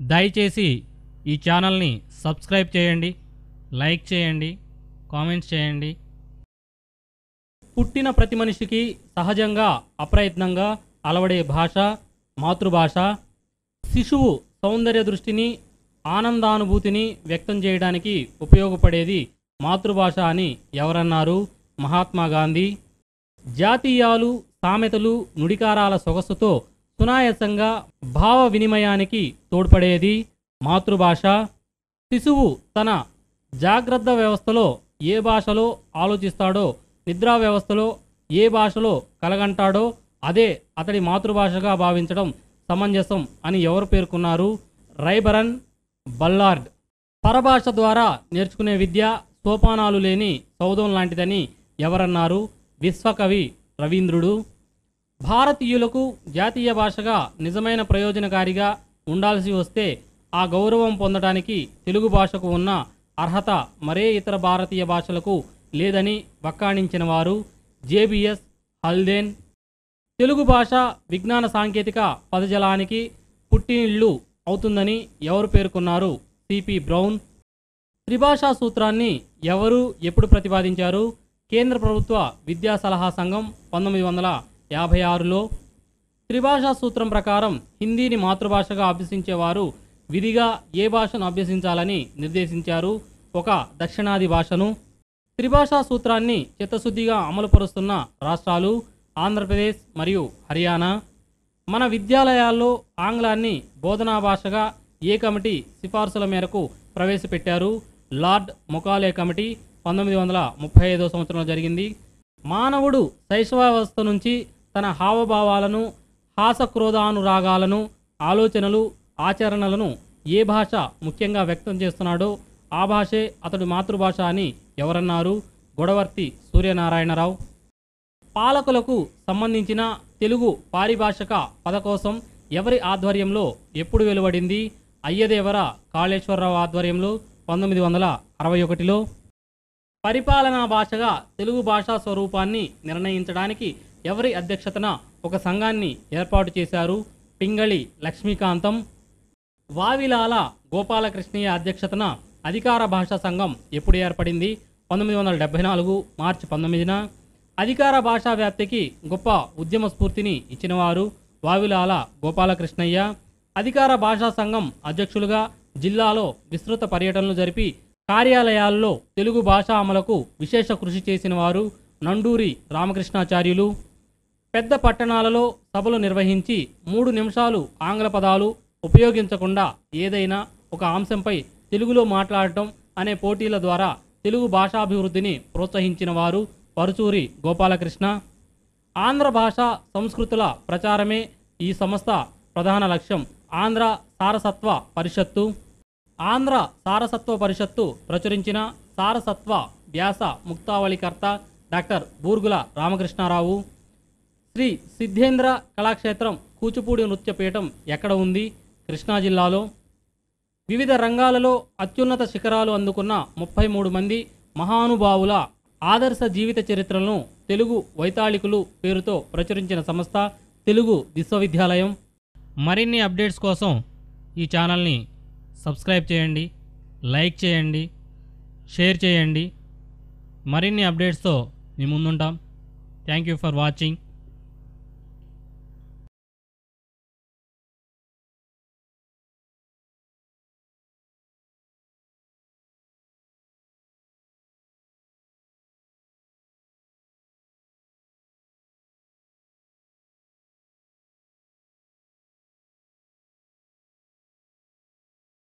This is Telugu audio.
దయచేసి ఈ ఛానల్ని సబ్స్క్రైబ్ చేయండి లైక్ చేయండి కామెంట్స్ చేయండి. పుట్టిన ప్రతి మనిషికి సహజంగా అప్రయత్నంగా అలవడే భాష మాతృభాష శిశువు సౌందర్య దృష్టిని ఆనందానుభూతిని వ్యక్తం చేయడానికి ఉపయోగపడేది మాతృభాష అని ఎవరన్నారు మహాత్మా గాంధీ. జాతీయాలు సామెతలు నుడికారాల సొగసుతో సునాయాసంగా భావ వినిమయానికి తోడ్పడేది మాతృభాష. శిశువు తన జాగ్రత్త వ్యవస్థలో ఏ భాషలో ఆలోచిస్తాడో నిద్రా వ్యవస్థలో ఏ భాషలో కలగంటాడో అదే అతడి మాతృభాషగా భావించడం సమంజసం అని ఎవరు పేర్కొన్నారు? రైబరన్ బల్లార్డ్. పరభాష ద్వారా నేర్చుకునే విద్య సోపానాలు లేని సౌధం లాంటిదని ఎవరన్నారు? విశ్వకవి రవీంద్రుడు. భారతీయులకు జాతీయ భాషగా నిజమైన ప్రయోజనకారిగా ఉండాల్సి వస్తే ఆ గౌరవం పొందడానికి తెలుగు భాషకు ఉన్న అర్హత మరే ఇతర భారతీయ భాషలకు లేదని వక్కాణించిన వారు జేబిఎస్ హల్దేన్. తెలుగు భాష విజ్ఞాన సాంకేతిక పదజలానికి పుట్టినిళ్ళు అవుతుందని ఎవరు పేర్కొన్నారు? CP Brown. త్రిభాషా సూత్రాన్ని ఎవరు ఎప్పుడు ప్రతిపాదించారు? కేంద్ర ప్రభుత్వ విద్యా సలహా సంఘం పంతొమ్మిది వందల యాభై ఆరులో త్రిభాషా సూత్రం ప్రకారం హిందీని మాతృభాషగా అభ్యసించేవారు విధిగా ఏ భాషను అభ్యసించాలని నిర్దేశించారు. ఒక దక్షిణాది భాషను త్రిభాషా సూత్రాన్ని చిత్తశుద్ధిగా అమలుపరుస్తున్న రాష్ట్రాలు ఆంధ్రప్రదేశ్ మరియు హర్యానా. మన విద్యాలయాల్లో ఆంగ్లాన్ని బోధనా భాషగా ఏ కమిటీ సిఫార్సుల మేరకు ప్రవేశపెట్టారు? లార్డ్ మొకాలే కమిటీ పంతొమ్మిది వందల ముప్పై ఐదో సంవత్సరంలో జరిగింది. మానవుడు శైశవావస్థ నుంచి తన హావభావాలను హాసక్రోధానురాగాలను ఆలోచనలు ఆచరణలను ఏ భాష ముఖ్యంగా వ్యక్తం చేస్తున్నాడో ఆ భాషే అతడి మాతృభాష అని ఎవరన్నారు గొడవర్తి సూర్యనారాయణరావు. పాలకులకు సంబంధించిన తెలుగు పారిభాషక పదకోసం ఎవరి ఆధ్వర్యంలో ఎప్పుడు వెలువడింది? అయ్యదేవర కాళేశ్వరరావు ఆధ్వర్యంలో పంతొమ్మిది వందల అరవై ఒకటిలో. పరిపాలనా భాషగా తెలుగు భాషా స్వరూపాన్ని నిర్ణయించడానికి ఎవరి అధ్యక్షతన ఒక సంఘాన్ని ఏర్పాటు చేశారు? పింగళి లక్ష్మీకాంతం. వావిలాల గోపాలకృష్ణయ్య అధ్యక్షతన అధికార భాషా సంఘం ఎప్పుడు ఏర్పడింది? పంతొమ్మిది వందల డెబ్బై నాలుగు మార్చి పంతొమ్మిదిన. అధికార భాషా వ్యాప్తికి గొప్ప ఉద్యమ స్ఫూర్తిని ఇచ్చినవారు వావిలాల గోపాలకృష్ణయ్య. అధికార భాషా సంఘం అధ్యక్షులుగా జిల్లాలో విస్తృత పర్యటనలు జరిపి కార్యాలయాల్లో తెలుగు భాష అమలకు విశేష కృషి చేసిన వారు నండూరి రామకృష్ణాచార్యులు. పెద్ద పట్టణాలలో సభలు నిర్వహించి మూడు నిమిషాలు ఆంగ్ల పదాలు ఉపయోగించకుండా ఏదైనా ఒక అంశంపై తెలుగులో మాట్లాడటం అనే పోటీల ద్వారా తెలుగు భాషాభివృద్ధిని ప్రోత్సహించిన వారు పరుచూరి గోపాలకృష్ణ. ఆంధ్ర భాష సంస్కృతుల ప్రచారమే ఈ సంస్థ ప్రధాన లక్ష్యం. ఆంధ్ర సారసత్వ పరిషత్తు. ఆంధ్ర సారసత్వ పరిషత్తు ప్రచురించిన సారసత్వ వ్యాస ముక్తావళికర్త డాక్టర్ బూర్గుల రామకృష్ణారావు. శ్రీ సిద్ధేంద్ర కళాక్షేత్రం కూచిపూడి నృత్యపీఠం ఎక్కడ ఉంది? కృష్ణా జిల్లాలో. వివిధ రంగాలలో అత్యున్నత శిఖరాలు అందుకున్న ముప్పై మూడు మంది మహానుభావుల ఆదర్శ జీవిత చరిత్రలను తెలుగు వైతాళికులు పేరుతో ప్రచురించిన సంస్థ తెలుగు విశ్వవిద్యాలయం. మరిన్ని అప్డేట్స్ కోసం ఈ ఛానల్ని సబ్స్క్రైబ్ చేయండి లైక్ చేయండి షేర్ చేయండి. మరిన్ని అప్డేట్స్తో మీ ముందుంటాం. Thank you for watching.